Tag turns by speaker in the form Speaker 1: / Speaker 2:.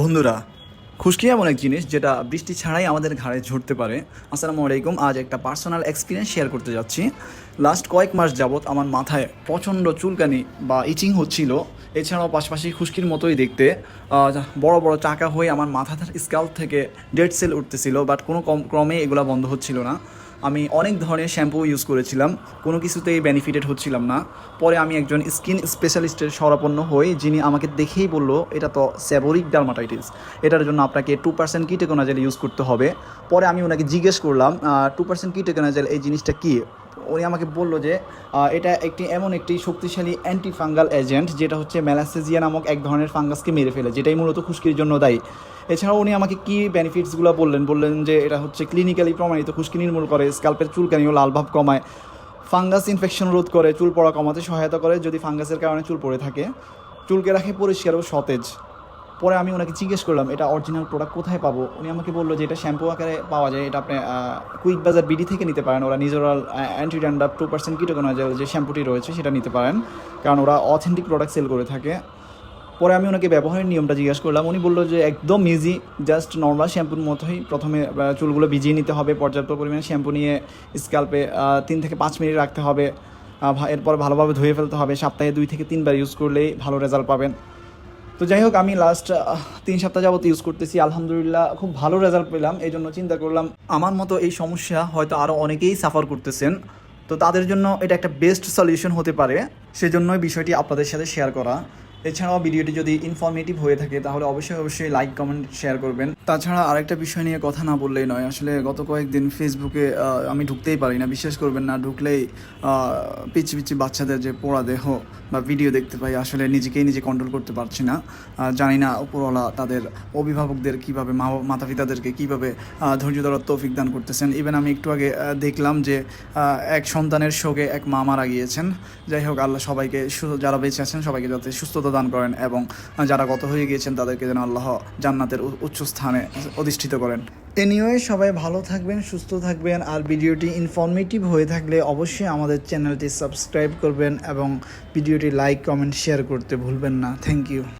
Speaker 1: বন্ধুরা খুশকি এমন এক জিনিস যেটা বৃষ্টি ছাড়াই আমাদের ঘাড়ে ঝরতে পারে। আসসালামু আলাইকুম, আজ একটা পার্সোনাল এক্সপিরিয়েন্স শেয়ার করতে যাচ্ছি। লাস্ট কয়েক মাস যাবৎ আমার মাথায় প্রচণ্ড চুলকানি বা ইচিং হচ্ছিল। এছাড়াও পাশাপাশি খুশকির মতোই দেখতে। বড় বড় চাকা হয়ে আমার মাথার স্কাল্প থেকে ডেড সেল উঠতেছিল বাট কোনো ক্রমে এগুলো বন্ধ হচ্ছিল না। আমি অনেক ধরনের শ্যাম্পু ইউজ করেছিলাম। কোনো কিছুতেই বেনিফিটেড হচ্ছিলাম না। পরে আমি একজন স্কিন স্পেশালিস্টের শরাপন্ন হই, যিনি আমাকে দেখেই বলল, এটা তো স্যাবরিক ডার্মাটাইটিস এটার জন্য আপনাকে টু পার্সেন্ট কিটেকোনাজেল ইউজ করতে হবে। পরে আমি ওনাকে জিজ্ঞেস করলাম টু পার্সেন্ট কিটেকোনাজেল এই জিনিসটা কী? উনি আমাকে বলল যে এটা একটি এমন একটি শক্তিশালী অ্যান্টি ফাঙ্গাল এজেন্ট যেটা হচ্ছে ম্যালাসেজিয়া নামক এক ধরনের ফাঙ্গাসকে মেরে ফেলে, যেটাই মূলত খুশকির জন্য দায়ী। এছাড়াও উনি আমাকে কী বেনিফিটসগুলো বললেন? বললেন যে এটা হচ্ছে ক্লিনিক্যালি প্রমাণিত, খুশকি নির্মূল করে স্কাল্পের চুলকানি ও লালভাব কমায়। ফাঙ্গাস ইনফেকশন রোধ করে, চুল পড়া কমাতে সহায়তা করে, যদি ফাঙ্গাসের কারণে চুল পড়ে থাকে। চুলকে রাখে পরিষ্কার ও সতেজ। পরে আমি ওনাকে জিজ্ঞেস করলাম, এটা অরিজিনাল প্রোডাক্ট কোথায় পাবো? উনি আমাকে বলল যে, এটা শ্যাম্পু আকারে পাওয়া যায়, এটা আপনি কুইক বাজার বিডি থেকে নিতে পারেন। ওরা নিজেরাল anti dandruff two percent ketoconazole যে শ্যাম্পুটি রয়েছে, সেটা নিতে পারেন। কারণ ওরা অথেন্টিক প্রোডাক্ট সেল করে থাকে। পরে আমি ওনাকে ব্যবহারের নিয়মটা জিজ্ঞাসা করলাম। উনি বলল যে, একদম ইজি জাস্ট নর্মাল শ্যাম্পুর মতোই প্রথমে চুলগুলো ভিজিয়ে নিতে হবে। পর্যাপ্ত পরিমাণে শ্যাম্পু নিয়ে স্ক্যাল্পে তিন থেকে পাঁচ মিনিট রাখতে হবে। এরপর ভালোভাবে ধুয়ে ফেলতে হবে। সপ্তাহে দুই থেকে তিনবার ইউজ করলেই ভালো রেজাল্ট পাবেন। তো যাই হোক, আমি লাস্ট তিন সপ্তাহ যাবত ইউজ করতেছি। আলহামদুলিল্লাহ, খুব ভালো রেজাল্ট পেলাম। এই জন্য চিন্তা করলাম, আমার মতো এই সমস্যা হয়তো আরও অনেকেই সাফার করতেছেন। তো তাদের জন্য এটা একটা বেস্ট সলিউশন হতে পারে। সেজন্যই বিষয়টি আপনাদের সাথে শেয়ার করা। এছাড়াও ভিডিওটি যদি ইনফরমেটিভ হয়ে থাকে তাহলে অবশ্যই অবশ্যই লাইক কমেন্ট শেয়ার করবেন। তাছাড়া আরেকটা বিষয় নিয়ে কথা না বললেই নয় আসলে গত কয়েকদিন ফেসবুকে আমি ঢুকতেই পারি না। বিশ্বাস করবেন না ঢুকলেই আহ, পিচ্ছি পিচ্ছি বাচ্চাদের যে পোড়া দেহ বা ভিডিও দেখতে পাই আসলে নিজেকেই নিজে কন্ট্রোল করতে পারছি না। জানি না উপরওয়ালা তাদের অভিভাবকদের কীভাবে মা মাতা পিতাদেরকে কীভাবে ধৈর্য ধরার তৌফিক দান করতেছেন। ইভেন আমি একটু আগে দেখলাম যে এক সন্তানের শোকে এক মা মারা গিয়েছেন। যাই হোক আল্লাহ সবাইকে যারা বেঁচে আছেন সবাইকে যাতে সুস্থতা দান করেন এবং যারা গত হয়ে গিয়েছেন তাদেরকে যেন আল্লাহ জান্নাতের উচ্চ স্থানে অধিষ্ঠিত করেন। এনিওয়ে সবাই ভালো থাকবেন, সুস্থ থাকবেন, আর ভিডিওটি ইনফরমেটিভ হয়ে থাকলে অবশ্যই আমাদের চ্যানেলটি সাবস্ক্রাইব করবেন এবং ভিডিওটি লাইক কমেন্ট শেয়ার করতে ভুলবেন না। Thank you